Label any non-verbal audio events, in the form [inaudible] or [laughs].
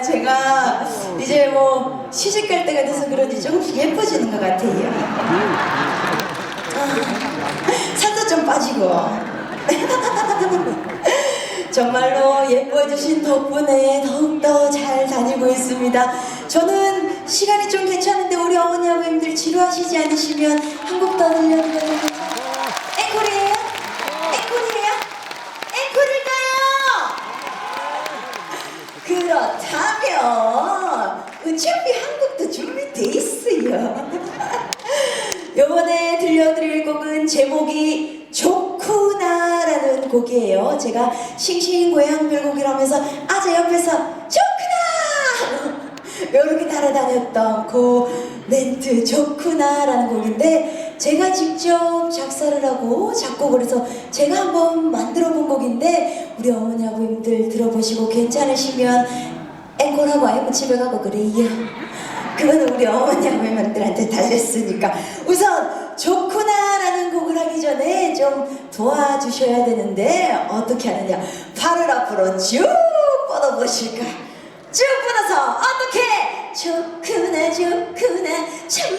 제가 이제 뭐 시집 갈 때가 돼서 그런지 조금씩 예뻐지는 것 같아요. 아, 살도 좀 빠지고. [laughs] 정말로 예뻐해주신 덕분에 더욱더 잘 다니고 있습니다. 저는 시간이 좀 괜찮은데 우리 어머니 아버님들 지루하시지 않으시면 한곡더들려드려도 괜찮아요? 앵콜이에요? 앵콜이에요? 그렇다면 어차피 한국도 준비돼 있어요. [laughs] 요번에 들려드릴 곡은 제목이 좋구나라는 곡이에요. 제가 싱싱 고향 별곡이라면서 아재 옆에서 좋구나 [laughs] 이렇게 따라다녔던 그 멘트 좋구나라는 곡인데 제가 직접 작사를 하고 작곡을 해서 제가 한번 만들어 본 곡인데 우리 어머니 아버님들 들어보시고 괜찮으시면 앵콜하고 아이고 집에 가고 그래요. 그거는 우리 어머니 아버님들한테 달렸으니까. 우선 좋구나라는 곡을 하기 전에 좀 도와주셔야 되는데 어떻게 하느냐. 발을 앞으로 쭉 뻗어보실까? 쭉 뻗어서 어떻게? 좋구나 좋구나. 참